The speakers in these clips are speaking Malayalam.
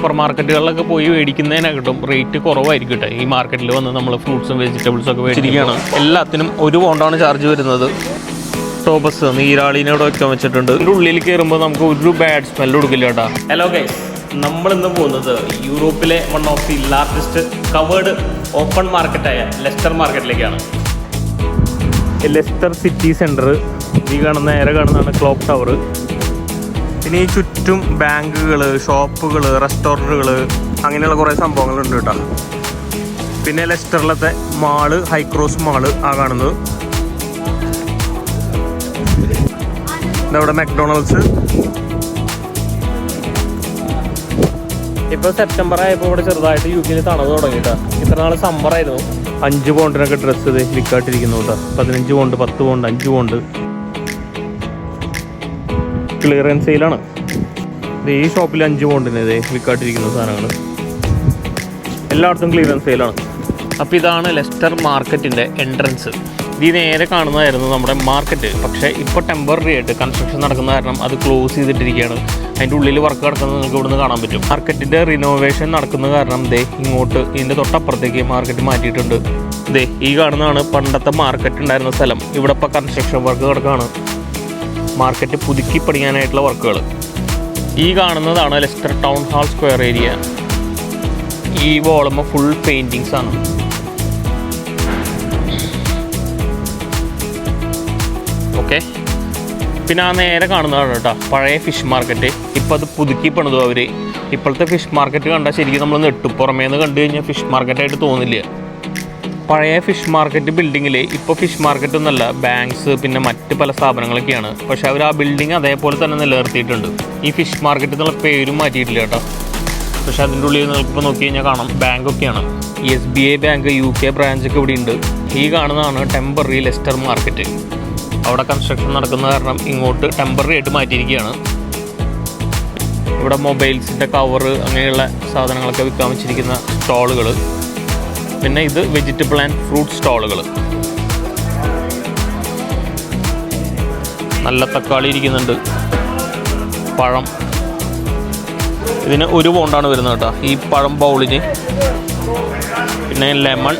സൂപ്പർ മാർക്കറ്റുകളിലൊക്കെ പോയി മേടിക്കുന്നതിനെക്കാട്ടും റേറ്റ് കുറവായിരിക്കും കേട്ടോ. ഈ മാർക്കറ്റിൽ വന്ന് നമ്മൾ ഫ്രൂട്ട്സും വെജിറ്റബിൾസും ഒക്കെ മേടിച്ചിരിക്കുകയാണ് എല്ലാത്തിനും ഒരു പോണ്ടാണ് ചാർജ് വരുന്നത്. ടോബസ് നീരാളിനോട് ഒക്കെ വെച്ചിട്ടുണ്ട്. ഇതിന്റെ ഉള്ളിൽ കയറുമ്പോൾ നമുക്ക് ഒരു ബാഡ് സ്മെല്ല് കൊടുക്കില്ല കേട്ടോ. ഹലോ ഗൈസ് നമ്മൾ ഇന്ന് പോകുന്നത് യൂറോപ്പിലെ one of the largest covered open മാർക്കറ്റായ Leicester മാർക്കറ്റിലേക്കാണ്. ലെസ്റ്റർ സിറ്റി സെന്റർ ഈ കാണുന്ന നേരെ കാണുന്നതാണ് ക്ലോക്ക് ടവർ. പിന്നെ ഈ ചുറ്റും ബാങ്കുകൾ ഷോപ്പുകൾ റെസ്റ്റോറന്റുകൾ അങ്ങനെയുള്ള കുറേ സംഭവങ്ങളുണ്ട് കേട്ടോ. പിന്നെ ലെസ്റ്ററിലത്തെ മാൾ ഹൈക്രോസ് മാൾ ആ കാണുന്നത്. ഇതവിടെ മെക്ഡൊണാൾഡ്സ് ഇപ്പോൾ സെപ്റ്റംബർ ആയപ്പോൾ ഇവിടെ ചെറുതായിട്ട് യു കെയിൽ തണുത് തുടങ്ങിയിട്ടാ ഇത്ര നാൾ സമ്മർ ആയിരുന്നു. അഞ്ച് പൗണ്ടിനൊക്കെ ഡ്രസ്സ് ഇത് വിൽക്കാട്ടിരിക്കുന്നു കേട്ടോ. പതിനഞ്ച് പൗണ്ട് പത്ത് പൗണ്ട് അഞ്ച് പൗണ്ട് ക്ലിയറൻസ് സെയിലാണ് ഈ ഷോപ്പിൽ അഞ്ച് പൗണ്ടിന് ഇതേ വിൽക്കാട്ടിരിക്കുന്ന സാധനങ്ങൾ എല്ലായിടത്തും ക്ലിയറൻസ് സെയിലാണ് അപ്പോൾ ഇതാണ് ലെസ്റ്റർ മാർക്കറ്റിന്റെ എൻട്രൻസ് ഇത് നേരെ കാണുന്നതായിരുന്നു നമ്മുടെ മാർക്കറ്റ് പക്ഷേ ഇപ്പോൾ ടെമ്പററി ആയിട്ട് കൺസ്ട്രക്ഷൻ നടക്കുന്ന കാരണം അത് ക്ലോസ് ചെയ്തിട്ടിരിക്കുകയാണ്. അതിന്റെ ഉള്ളിൽ വർക്ക് നടക്കുന്നത് നിങ്ങൾക്ക് ഇവിടുന്ന് കാണാൻ പറ്റും. മാർക്കറ്റിന്റെ റിനോവേഷൻ നടക്കുന്ന കാരണം ദേ ഇങ്ങോട്ട് ഇതിന്റെ തൊട്ടപ്പുറത്തേക്ക് മാർക്കറ്റ് മാറ്റിയിട്ടുണ്ട്. ദേ ഈ കാണുന്നതാണ് പണ്ടത്തെ മാർക്കറ്റ് ഉണ്ടായിരുന്ന സ്ഥലം. ഇവിടെ ഇപ്പോൾ കൺസ്ട്രക്ഷൻ വർക്ക് കിടക്കുകയാണ് മാർക്കറ്റ് പുതുക്കി പണിയാനായിട്ടുള്ള വർക്കുകൾ ഈ കാണുന്നതാണ് Leicester town hall square area. ഈ വോളുമ്പോൾ ഫുൾ പെയിന്റിങ്സ് ആണ്. ഓക്കെ പിന്നെ ആ നേരെ കാണുന്നതാണ് കേട്ടോ പഴയ ഫിഷ് മാർക്കറ്റ് ഇപ്പം അത് പുതുക്കി പണിതു അവർ ഇപ്പോഴത്തെ ഫിഷ് മാർക്കറ്റ് കണ്ടാൽ ശരിക്കും നമ്മൾ നെട്ടുപുറമേന്ന് പുറമേ കണ്ടു കഴിഞ്ഞാൽ ഫിഷ് മാർക്കറ്റായിട്ട് തോന്നില്ല. പഴയ ഫിഷ് മാർക്കറ്റ് ബിൽഡിങ്ങിൽ ഇപ്പോൾ ഫിഷ് മാർക്കറ്റ് ഒന്നല്ല ബാങ്ക്സ് പിന്നെ മറ്റ് പല സ്ഥാപനങ്ങളൊക്കെയാണ്. പക്ഷെ അവർ ആ ബിൽഡിംഗ് അതേപോലെ തന്നെ നിലനിർത്തിയിട്ടുണ്ട്. ഈ ഫിഷ് മാർക്കറ്റ് എന്നുള്ള പേരും മാറ്റിയിട്ടില്ല കേട്ടോ. പക്ഷെ അതിന്റെ ഉള്ളിൽ നിങ്ങൾക്കിപ്പോൾ നോക്കി കഴിഞ്ഞാൽ കാണാം ബാങ്കൊക്കെയാണ് S B I bank U K ബ്രാഞ്ചൊക്കെ ഇവിടെ ഉണ്ട്. ഈ കാണുന്നതാണ് ടെമ്പററി ലെസ്റ്റർ മാർക്കറ്റ് അവിടെ കൺസ്ട്രക്ഷൻ നടക്കുന്ന കാരണം ഇങ്ങോട്ട് ടെമ്പററി ആയിട്ട് മാറ്റിയിരിക്കുകയാണ്. ഇവിടെ മൊബൈൽസിന്റെ കവറ് അങ്ങനെയുള്ള സാധനങ്ങളൊക്കെ വിൽക്കാൻ വെച്ചിരിക്കുന്ന സ്റ്റോളുകൾ പിന്നെ ഇത് വെജിറ്റബിൾ ആൻഡ് ഫ്രൂട്ട് സ്റ്റോളുകൾ നല്ല തക്കാളി ഇരിക്കുന്നുണ്ട്. പഴം. ഇതിന് ഒരു പൗണ്ടാണ് വരുന്നത് കേട്ടോ. ഈ പഴം ബൗളിന് പിന്നെ ലെമൺ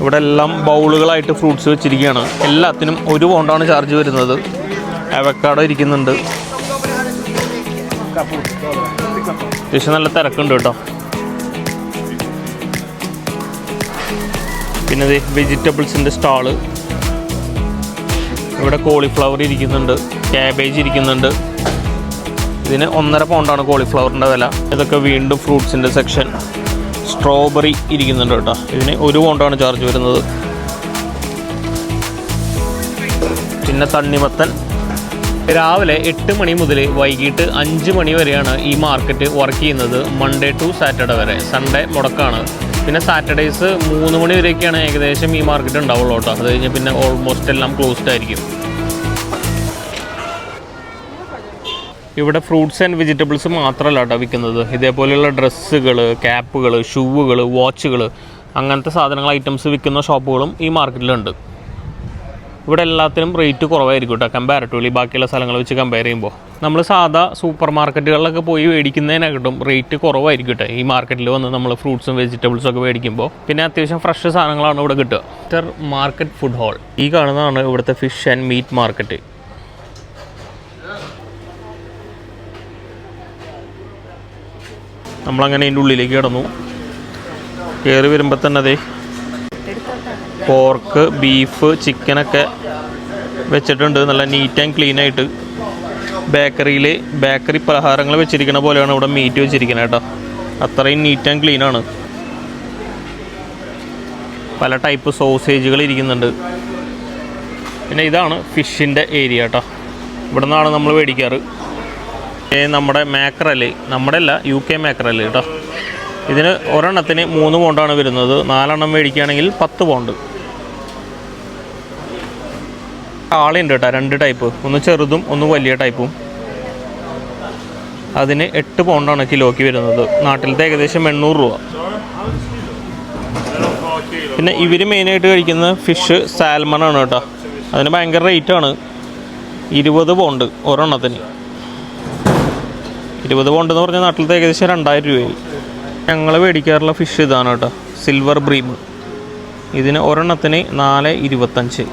ഇവിടെ എല്ലാം ബൗളുകളായിട്ട് ഫ്രൂട്ട്സ് വെച്ചിരിക്കുകയാണ്. എല്ലാത്തിനും ഒരു പൗണ്ടാണ് ചാർജ് വരുന്നത്. അവക്കാടോ ഇരിക്കുന്നുണ്ട്. പക്ഷെ നല്ല തിരക്കുണ്ട് കേട്ടോ. പിന്നെ ഇത് വെജിറ്റബിൾസിന്റെ സ്റ്റാൾ. ഇവിടെ കോളിഫ്ലവർ ഇരിക്കുന്നുണ്ട് ക്യാബേജ് ഇരിക്കുന്നുണ്ട്. ഇതിന് ഒന്നര പൗണ്ടാണ് കോളിഫ്ലവറിന്റെ വില. ഇതൊക്കെ വീണ്ടും ഫ്രൂട്ട്സിന്റെ സെക്ഷൻ. സ്ട്രോബെറി ഇരിക്കുന്നുണ്ട് കേട്ടോ. ഇതിന് ഒരു പൗണ്ടാണ് ചാർജ് വരുന്നത്. പിന്നെ തണ്ണിമത്തൻ. രാവിലെ എട്ട് മണി മുതൽ വൈകിട്ട് അഞ്ച് മണി വരെയാണ് ഈ മാർക്കറ്റ് വർക്ക് ചെയ്യുന്നത്. മൺഡേ ടു സാറ്റർഡേ വരെ. സൺഡേ മുടക്കാണ് പിന്നെ സാറ്റർഡേയ്സ് മൂന്ന് മണി വരെയൊക്കെയാണ് ഏകദേശം ഈ മാർക്കറ്റ് ഉണ്ടാവുള്ളൂ കേട്ടോ. അത് കഴിഞ്ഞ് പിന്നെ ഓൾമോസ്റ്റ് എല്ലാം ക്ലോസ്ഡ് ആയിരിക്കും. ഇവിടെ ഫ്രൂട്ട്സ് ആൻഡ് വെജിറ്റബിൾസ് മാത്രമല്ല കേട്ടോ വിൽക്കുന്നത്. ഇതേപോലെയുള്ള ഡ്രസ്സുകൾ ക്യാപ്പുകൾ ഷൂവുകൾ വാച്ചുകൾ അങ്ങനത്തെ സാധനങ്ങൾ ഐറ്റംസ് വിൽക്കുന്ന ഷോപ്പുകളും ഈ മാർക്കറ്റിലുണ്ട് ഇവിടെ എല്ലാത്തിനും റേറ്റ് കുറവായിരിക്കും കേട്ടോ കമ്പാരിറ്റീവ്ലി ബാക്കിയുള്ള സ്ഥലങ്ങൾ വെച്ച് കമ്പയർ ചെയ്യുമ്പോൾ നമ്മൾ സാധാ സൂപ്പർ മാർക്കറ്റുകളിലൊക്കെ പോയി മേടിക്കുന്നതിനെക്കാട്ടും റേറ്റ് കുറവായിരിക്കും കേട്ടോ ഈ മാർക്കറ്റിൽ വന്ന് നമ്മൾ ഫ്രൂട്ട്സും വെജിറ്റബിൾസും ഒക്കെ മേടിക്കുമ്പോൾ പിന്നെ അത്യാവശ്യം ഫ്രഷ് സാധനങ്ങളാണ് ഇവിടെ കിട്ടുക. ഇത്തർ മാർക്കറ്റ് ഫുഡ് ഹാൾ ഈ കാണുന്നതാണ് ഇവിടുത്തെ ഫിഷ് ആൻഡ് മീറ്റ് മാർക്കറ്റ് നമ്മളങ്ങനെ അതിന്റെ ഉള്ളിലേക്ക് കിടന്നു. കയറി വരുമ്പോൾ തന്നെ അതെ പോർക്ക് ബീഫ് ചിക്കനൊക്കെ വെച്ചിട്ടുണ്ട്. നല്ല നീറ്റ് ആൻഡ് ക്ലീൻ ആയിട്ട്. ബേക്കറിയിൽ ബേക്കറി പലഹാരങ്ങൾ വെച്ചിരിക്കുന്ന പോലെയാണ് ഇവിടെ മീറ്റ് വെച്ചിരിക്കുന്നത് കേട്ടോ. അത്രയും നീറ്റ് ആൻഡ് ക്ലീൻ ആണ്. പല ടൈപ്പ് സോസേജുകൾ ഇരിക്കുന്നുണ്ട്. പിന്നെ ഇതാണ് ഫിഷിന്റെ ഏരിയ കേട്ടോ. ഇവിടെ നിന്നാണ് നമ്മൾ മേടിക്കാറ് നമ്മുടെ മേക്കറൽ നമ്മുടെ അല്ല യു കെ മേക്കറൽ കേട്ടോ. ഇതിന് ഒരെണ്ണത്തിന് മൂന്ന് പൗണ്ടാണ് വരുന്നത്. നാലെണ്ണം മേടിക്കുകയാണെങ്കിൽ പത്ത് പൗണ്ട് ആളുണ്ട് കേട്ടോ രണ്ട് ടൈപ്പ് ഒന്ന് ചെറുതും ഒന്ന് വലിയ ടൈപ്പും അതിന് എട്ട് പൗണ്ടാണ് കിലോയ്ക്ക് വരുന്നത്. നാട്ടിലത്തെ ഏകദേശം എണ്ണൂറ് രൂപ. പിന്നെ ഇവർ മെയിനായിട്ട് കഴിക്കുന്ന ഫിഷ് സാൽമൺ ആണ് കേട്ടോ. അതിന് ഭയങ്കര റേറ്റാണ് ഇരുപത് പൗണ്ട് ഒരെണ്ണത്തിന്. ഇരുപത് പൗണ്ട് എന്ന് പറഞ്ഞാൽ നാട്ടിലത്തെ ഏകദേശം രണ്ടായിരം രൂപയായി. ഞങ്ങൾ മേടിക്കാറുള്ള ഫിഷ് ഇതാണ് കേട്ടോ. സിൽവർ ബ്രീം ഇതിന് ഒരെണ്ണത്തിന് നാല് ഇരുപത്തഞ്ച്.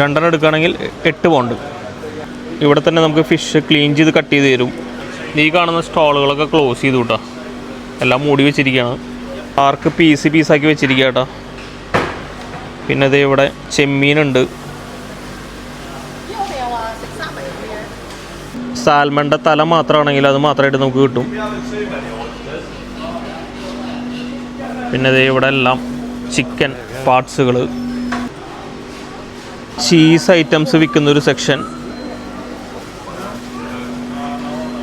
രണ്ടെണ്ണം എടുക്കുകയാണെങ്കിൽ എട്ട് പൗണ്ട് ഇവിടെ തന്നെ നമുക്ക് ഫിഷ് ക്ലീൻ ചെയ്ത് കട്ട് ചെയ്ത് തരും. ഈ കാണുന്ന സ്റ്റാളുകളൊക്കെ ക്ലോസ് ചെയ്തു കേട്ടോ എല്ലാം മൂടി വെച്ചിരിക്കുകയാണ്. ആർക്ക് പീസ് പീസാക്കി വെച്ചിരിക്കുക കേട്ടോ പിന്നെ ദേ ഇവിടെ ചെമ്മീനുണ്ട് സാൽമണിന്റെ തല മാത്രമാണെങ്കിൽ അത് മാത്രമായിട്ട് നമുക്ക് കിട്ടും. പിന്നെ ദേ ഇവിടെ എല്ലാം ചിക്കൻ പാർട്സുകൾ ചീസ് ഐറ്റംസ് വിൽക്കുന്ന ഒരു സെക്ഷൻ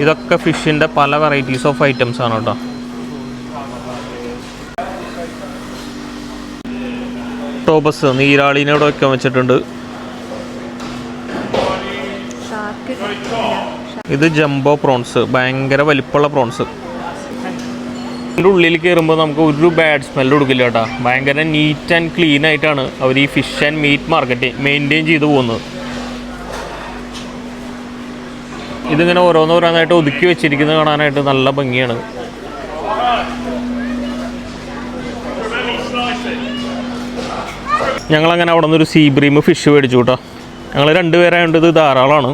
ഇതൊക്കെ ഫിഷിന്റെ പല വെറൈറ്റീസ് ഓഫ് ഐറ്റംസ് ആണ് കേട്ടോ. ടോബസ് നീരാളിനെ ഇവിടെ വെക്കാൻ വെച്ചിട്ടുണ്ട്. ഇത് ജംബോ പ്രോൺസ് ഭയങ്കര വലിപ്പമുള്ള പ്രോൺസ് ഇതിന്റെ ഉള്ളിൽ കയറുമ്പോൾ നമുക്ക് ഒരു ബാഡ് സ്മെല്ല് കൊടുക്കില്ല കേട്ടോ. ഭയങ്കര നീറ്റ് ആൻഡ് ക്ലീൻ ആയിട്ടാണ് അവർ ഈ fish and meat market maintain ചെയ്തു പോകുന്നത്. ഇതിങ്ങനെ ഓരോന്നോരോന്നായിട്ട് ഒതുക്കി വെച്ചിരിക്കുന്നത് കാണാനായിട്ട് നല്ല ഭംഗിയാണ്. ഞങ്ങളങ്ങനെ അവിടെ നിന്ന് ഒരു സീ ബ്രീം ഫിഷ് മേടിച്ചു കേട്ടോ. ഞങ്ങൾ രണ്ടുപേരായത് ധാരാളമാണ്.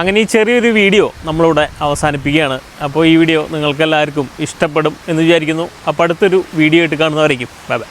അങ്ങനെ ഈ ചെറിയൊരു വീഡിയോ നമ്മളിവിടെ അവസാനിപ്പിക്കുകയാണ്. അപ്പോൾ ഈ വീഡിയോ നിങ്ങൾക്കെല്ലാവർക്കും ഇഷ്ടപ്പെടും എന്ന് വിചാരിക്കുന്നു. അപ്പോൾ അടുത്തൊരു വീഡിയോ ആയിട്ട് കാണുന്നവരേക്കും. Bye bye